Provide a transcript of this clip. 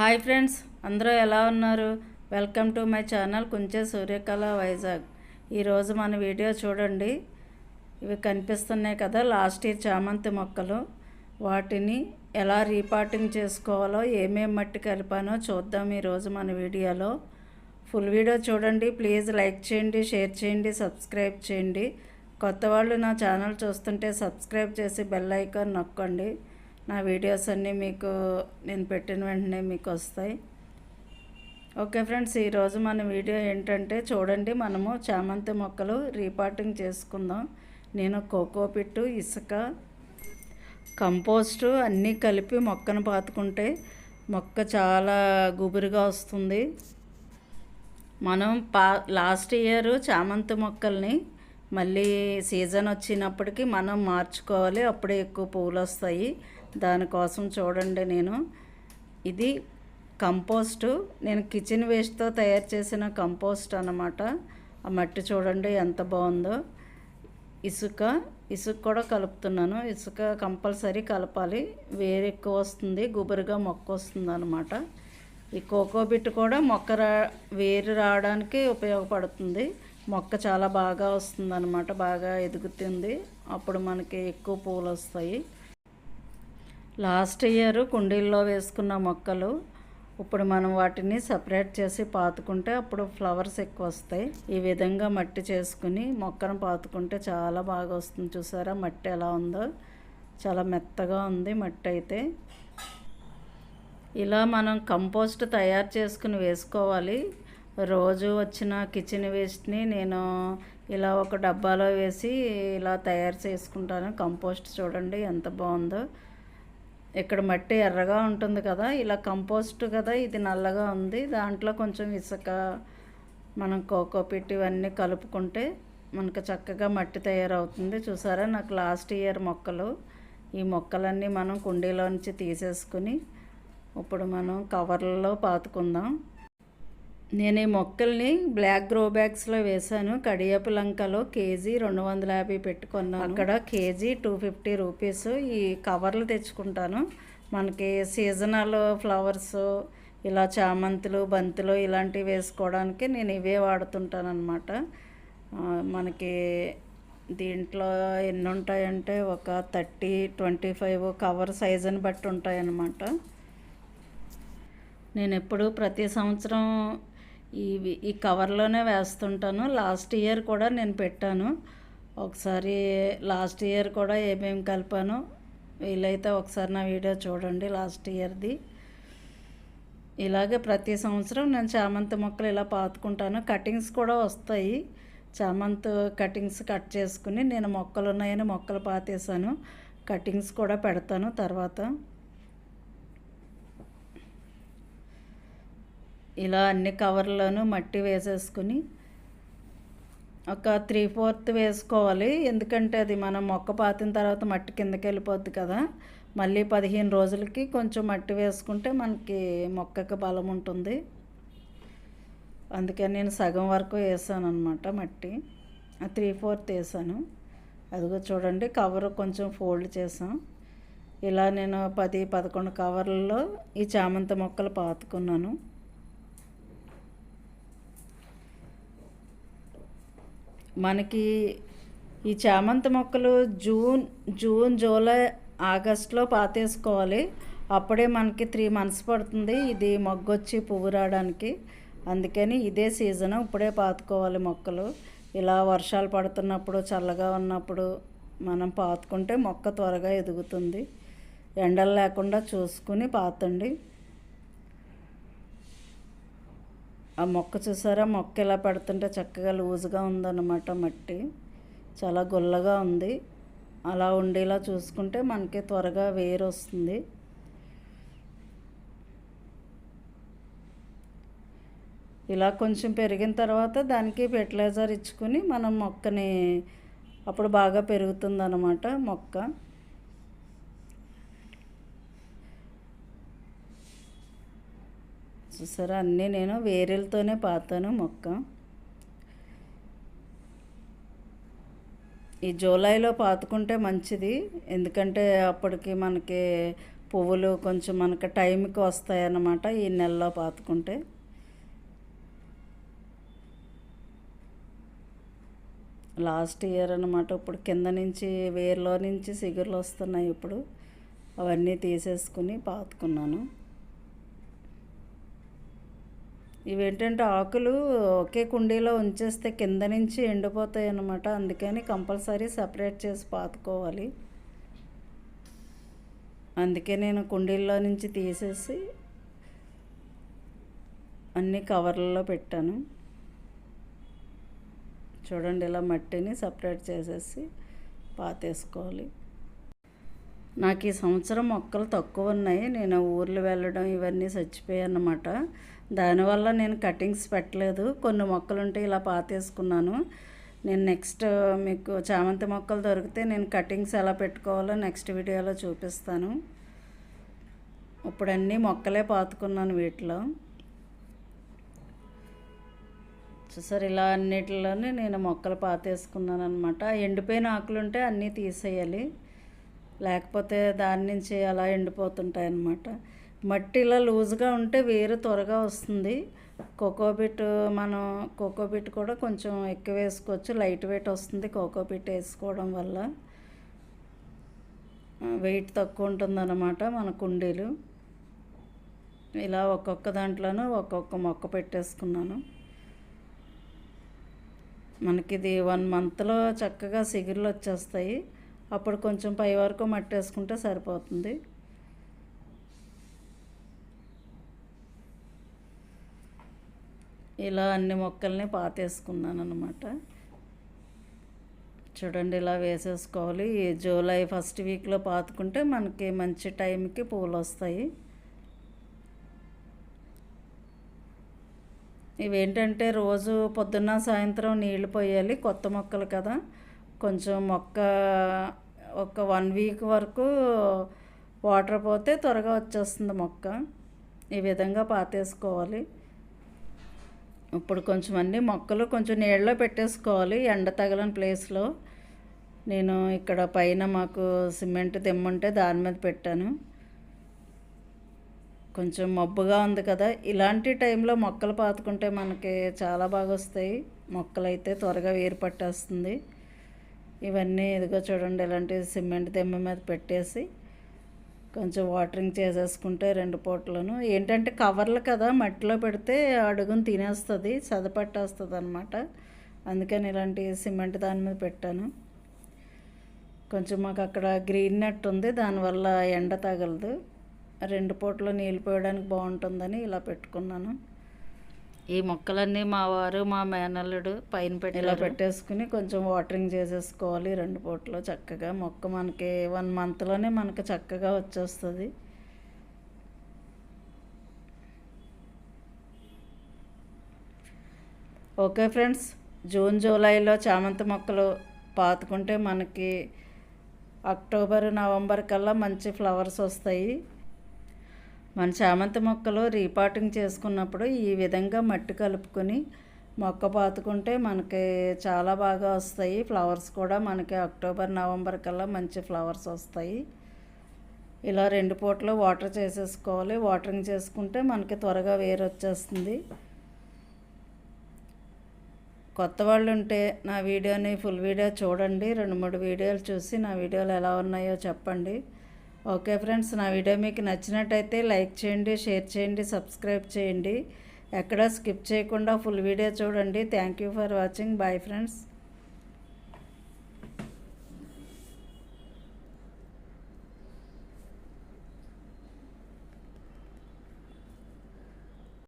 Hi friends అందరూ ఎలా ఉన్నారు? వెల్కమ్ టు మై ఛానల్ కొంచెం సూర్యకళ వైజాగ్. ఈరోజు మన వీడియో చూడండి. ఇవి కనిపిస్తున్నాయి కదా లాస్ట్ ఇయర్ చామంతి మొక్కలు. వాటిని ఎలా రీపాటింగ్ చేసుకోవాలో ఏమేమి మట్టి కలిపానో చూద్దాం ఈరోజు మన వీడియోలో. ఫుల్ వీడియో చూడండి ప్లీజ్ లైక్ చేయండి షేర్ చేయండి సబ్స్క్రైబ్ చేయండి. కొత్త వాళ్ళు నా ఛానల్ చూస్తుంటే సబ్స్క్రైబ్ చేసి బెల్ ఐకాన్ నొక్కండి. నా వీడియోస్ అన్నీ మీకు నేను పెట్టిన వెంటనే మీకు వస్తాయి. ఓకే ఫ్రెండ్స్ ఈరోజు మన వీడియో ఏంటంటే చూడండి మనము చామంతి మొక్కలు రీపార్టింగ్ చేసుకుందాం. నేను కోకో పిట్టు ఇసుక కంపోస్టు అన్నీ కలిపి మొక్కను పాతుకుంటే మొక్క చాలా గుబురుగా వస్తుంది. మనం పా లాస్ట్ ఇయర్ చామంతి మొక్కల్ని మళ్ళీ సీజన్ వచ్చినప్పటికీ మనం మార్చుకోవాలి. అప్పుడే ఎక్కువ పువ్వులు వస్తాయి. దానికోసం చూడండి నేను. ఇది కంపోస్టు. నేను కిచెన్ వేస్ట్తో తయారు చేసిన కంపోస్ట్ అన్నమాట. ఆ మట్టి చూడండి ఎంత బాగుందో. ఇసుక. ఇసుక కూడా కలుపుతున్నాను. ఇసుక కంపల్సరీ కలపాలి. వేరు ఎక్కువ వస్తుంది. గుబురుగా మొక్క వస్తుంది అనమాట ఈ కోకోబిట్ కూడా మొక్క రా వేరు రావడానికి ఉపయోగపడుతుంది. మొక్క చాలా బాగా వస్తుంది అనమాట బాగా ఎదుగుతుంది. అప్పుడు మనకి ఎక్కువ పూలు వస్తాయి. లాస్ట్ ఇయర్ కుండీల్లో వేసుకున్న మొక్కలు ఇప్పుడు మనం వాటిని సపరేట్ చేసి పాతుకుంటే అప్పుడు ఫ్లవర్స్ ఎక్కువ వస్తాయి. ఈ విధంగా మట్టి చేసుకుని మొక్కను పాతుకుంటే చాలా బాగా వస్తుంది చూసారా? మట్టి ఎలా ఉందో. చాలా మెత్తగా ఉంది మట్టి అయితే. ఇలా మనం కంపోస్ట్ తయారు చేసుకుని వేసుకోవాలి. రోజు వచ్చిన కిచెన్ వేస్ట్ని నేను ఇలా ఒక డబ్బాలో వేసి ఇలా తయారు చేసుకుంటాను. కంపోస్ట్ చూడండి ఎంత బాగుందో. ఇక్కడ మట్టి ఎర్రగా ఉంటుంది కదా ఇలా కంపోస్ట్ కదా ఇది నల్లగా ఉంది. దాంట్లో కొంచెం ఇసుక మనం కోకోపిట్ ఇవన్నీ కలుపుకుంటే మనకు చక్కగా మట్టి తయారవుతుంది. చూసారా నాకు లాస్ట్ ఇయర్ మొక్కలు ఈ మొక్కలన్నీ మనం కుండీలో నుంచి తీసేసుకుని ఇప్పుడు మనం కవర్లలో పాతుకుందాం. నేను ఈ మొక్కల్ని బ్లాక్ గ్రో బ్యాగ్స్లో వేశాను. కడియపు లంకలో కేజీ రెండు వందల యాభై పెట్టుకున్నాను. అక్కడ కేజీ టూ ఫిఫ్టీ రూపీస్ ఈ కవర్లు తెచ్చుకుంటాను. మనకి సీజనల్ ఫ్లవర్స్ ఇలా చామంతులు బంతులు ఇలాంటివి వేసుకోవడానికి నేను ఇవే వాడుతుంటాను అనమాట మనకి దీంట్లో ఎన్ని ఉంటాయంటే ఒక థర్టీ ట్వంటీ ఫైవ్ కవర్ సైజుని బట్టి ఉంటాయన్నమాట. నేను ఎప్పుడు ప్రతి సంవత్సరం ఇవి ఈ కవర్లోనే వేస్తుంటాను. లాస్ట్ ఇయర్ కూడా నేను పెట్టాను. ఒకసారి లాస్ట్ ఇయర్ కూడా ఏమేమి కలిపాను వీలైతే ఒకసారి నా వీడియో చూడండి లాస్ట్ ఇయర్ది. ఇలాగే ప్రతి సంవత్సరం నేను చామంతి మొక్కలు ఇలా పాతుకుంటాను. కటింగ్స్ కూడా వస్తాయి. చామంతి కటింగ్స్ కట్ చేసుకుని నేను మొక్కలు ఉన్నాయని మొక్కలు పాతేసాను కటింగ్స్ కూడా పెడతాను తర్వాత. ఇలా అన్ని కవర్లను మట్టి వేసేసుకుని ఒక త్రీ ఫోర్త్ వేసుకోవాలి. ఎందుకంటే అది మనం మొక్క పాతిన తర్వాత మట్టి కిందకి వెళ్ళిపోద్ది కదా. మళ్ళీ పదిహేను రోజులకి కొంచెం మట్టి వేసుకుంటే మనకి మొక్కకి బలం ఉంటుంది. అందుకని నేను సగం వరకు వేసాను అనమాట మట్టి. త్రీ ఫోర్త్ వేసాను. అదిగో చూడండి కవర్ కొంచెం ఫోల్డ్ చేసాం ఇలా నేను పది పదకొండు కవర్లలో ఈ చామంతి మొక్కలు పాతుకున్నాను. మనకి ఈ చామంతి మొక్కలు జూన్ జూన్ జూలై ఆగస్ట్లో పాతేసుకోవాలి. అప్పుడే మనకి త్రీ మంత్స్ పడుతుంది. ఇది మొగ్గొచ్చి పువ్వు రావడానికి అందుకని ఇదే సీజన్ ఇప్పుడే పాతుకోవాలి మొక్కలు. ఇలా వర్షాలు పడుతున్నప్పుడు చల్లగా ఉన్నప్పుడు మనం పాతుకుంటే మొక్క త్వరగా ఎదుగుతుంది. ఎండలు లేకుండా చూసుకుని పాతండి. ఆ మొక్క చూసారా? మొక్క ఇలా పెడుతుంటే చక్కగా లూజ్గా ఉందన్నమాట మట్టి. చాలా గుల్లగా ఉంది. అలా ఉండేలా చూసుకుంటే మనకి త్వరగా వేరు వస్తుంది. ఇలా కొంచెం పెరిగిన తర్వాత దానికి ఫెర్టిలైజర్ ఇచ్చుకుని మనం మొక్కని అప్పుడు బాగా పెరుగుతుంది అన్నమాట మొక్క. చూసారా? అన్నీ నేను వేరేలతోనే పాతాను మొక్క. ఈ జూలైలో పాతుకుంటే మంచిది. ఎందుకంటే అప్పటికి మనకి పువ్వులు కొంచెం మనకి టైంకి వస్తాయి అన్నమాట ఈ నెలలో పాతుకుంటే. లాస్ట్ ఇయర్ అనమాట ఇప్పుడు కింద నుంచి వేర్లో నుంచి సిగురులు వస్తున్నాయి ఇప్పుడు. అవన్నీ తీసేసుకుని పాతుకున్నాను. ఇవేంటంటే ఆకులు ఒకే కుండీలో ఉంచేస్తే కింద నుంచి ఎండిపోతాయి అన్నమాట అందుకని కంపల్సరీ సపరేట్ చేసి పాతుకోవాలి. అందుకే నేను కుండీల్లో నుంచి తీసేసి అన్ని కవర్లలో పెట్టాను. చూడండి ఇలా మట్టిని సపరేట్ చేసేసి పాతేసుకోవాలి. నాకు ఈ సంవత్సరం మొక్కలు తక్కువ ఉన్నాయి. నేను ఊర్లు వెళ్ళడం ఇవన్నీ చచ్చిపోయాయి అన్నమాట దానివల్ల నేను కటింగ్స్ పెట్టలేదు. కొన్ని మొక్కలు ఉంటే ఇలా పాతేసుకున్నాను. నేను నెక్స్ట్ మీకు చామంతి మొక్కలు దొరికితే నేను కటింగ్స్ ఎలా పెట్టుకోవాలో నెక్స్ట్ వీడియోలో చూపిస్తాను. ఇప్పుడు అన్నీ మొక్కలే పాతుకున్నాను వీటిలో. చూసారు ఇలా అన్నిటిలోనే నేను మొక్కలు పాతేసుకున్నాను అనమాట ఎండిపోయిన ఆకులు ఉంటే అన్నీ తీసేయాలి. లేకపోతే దాని నుంచి అలా ఎండిపోతుంటాయి అన్నమాట మట్టి ఇలా లూజ్గా ఉంటే వేరు త్వరగా వస్తుంది. కోకోబిట్ మనం కోకోబిట్ కూడా కొంచెం ఎక్కువ వేసుకోవచ్చు. లైట్ వెయిట్ వస్తుంది కోకోబిట్ వేసుకోవడం వల్ల. వెయిట్ తక్కువ ఉంటుందన్నమాట మన కుండీలు. ఇలా ఒక్కొక్క దాంట్లోనూ ఒక్కొక్క మొక్క పెట్టేసుకున్నాను. మనకి ఇది వన్ మంత్లో చక్కగా సిగురులు వచ్చేస్తాయి. అప్పుడు కొంచెం పై వరకు మట్టి వేసుకుంటే సరిపోతుంది. ఇలా అన్ని మొక్కల్ని పాతేసుకున్నాను అనమాట చూడండి ఇలా వేసేసుకోవాలి. జూలై ఫస్ట్ వీక్లో పాతుకుంటే మనకి మంచి టైంకి పూలు వస్తాయి ఇవేంటంటే రోజు పొద్దున్న సాయంత్రం నీళ్ళు పోయాలి కొత్త మొక్కలు కదా. కొంచెం మొక్క ఒక వన్ వీక్ వరకు వాటర్ పోతే త్వరగా వచ్చేస్తుంది మొక్క. ఈ విధంగా పాతేసుకోవాలి. ఇప్పుడు కొంచెం అన్ని మొక్కలు కొంచెం నీళ్ళలో పెట్టేసుకోవాలి. ఎండ తగలని ప్లేస్లో. నేను ఇక్కడ పైన మాకు సిమెంట్ తెమ్మంటే దాని మీద పెట్టాను. కొంచెం మబ్బుగా ఉంది కదా. ఇలాంటి టైంలో మొక్కలు పాతుకుంటే మనకి చాలా బాగా వస్తాయి. మొక్కలు అయితే త్వరగా వేరు పట్టేస్తుంది. ఇవన్నీ ఇదిగో చూడండి ఇలాంటి సిమెంట్ దెమ్మ మీద పెట్టేసి కొంచెం వాటరింగ్ చేసేసుకుంటే రెండు పూటలను. ఏంటంటే కవర్లు కదా మట్టిలో పెడితే అడుగును తినేస్తుంది చదపట్టేస్తుంది అనమాట అందుకని ఇలాంటి సిమెంట్ దాని మీద పెట్టాను. కొంచెం మాకు అక్కడ గ్రీన్ నెట్ ఉంది దానివల్ల ఎండ తగలదు. రెండు పూటలు నీళ్ళు పోయడానికి బాగుంటుందని ఇలా పెట్టుకున్నాను. ఈ మొక్కలన్నీ మా వారు మా మేనల్లుడు పైన పెట్టి ఇలా పెట్టేసుకుని కొంచెం వాటరింగ్ చేసేసుకోవాలి. రెండు పూటలు చక్కగా మొక్క మనకి వన్ మంత్లోనే మనకి చక్కగా వచ్చేస్తుంది. ఓకే ఫ్రెండ్స్ జూన్ జూలైలో చామంతి మొక్కలు పాతుకుంటే మనకి అక్టోబర్ నవంబర్ కల్లా మంచి ఫ్లవర్స్ వస్తాయి. మన చామంతి మొక్కలు రీపాటింగ్ చేసుకున్నప్పుడు ఈ విధంగా మట్టి కలుపుకొని మొక్క పాతుకుంటే మనకి చాలా బాగా వస్తాయి. ఫ్లవర్స్ కూడా మనకి అక్టోబర్ నవంబర్ కల్లా మంచి ఫ్లవర్స్ వస్తాయి. ఇలా రెండు పూటలు వాటర్ చేసేసుకోవాలి. వాటరింగ్ చేసుకుంటే మనకి త్వరగా వేరు వచ్చేస్తుంది. కొత్త వాళ్ళు ఉంటే నా వీడియోని ఫుల్ వీడియో చూడండి. రెండు మూడు వీడియోలు చూసి నా వీడియోలు ఎలా ఉన్నాయో చెప్పండి. ఓకే ఫ్రెండ్స్ నా వీడియో మీకు నచ్చినట్టయితే లైక్ చేయండి షేర్ చేయండి సబ్స్క్రైబ్ చేయండి. ఎక్కడ స్కిప్ చేయకుండా ఫుల్ వీడియో చూడండి. Thank you for watching. Bye friends.